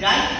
যাই।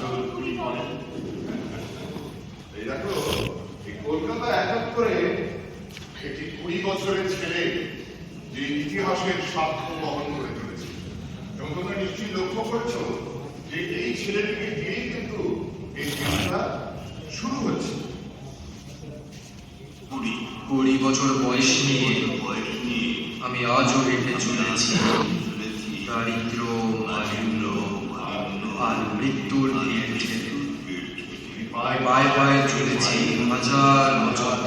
বছর কুড়ি এই দেখো, এই কলকাতা এক করে একটি কুড়ি বছরের ছেলে যে ইতিহাসের সাক্ষ্য বহন করে চলেছে। এবং তোমরা নিশ্চয়ই লক্ষ্য করছ যে এই ছেলেটিকে দিয়েই কিন্তু এই দিনটা শুরু হচ্ছে। কুড়ি বছর বয়স নিয়ে আমি আজও হেঁটে চলেছি। দারিদ্র আর মৃত্যুর পায়ে পায়ে চলেছি হাজার বছর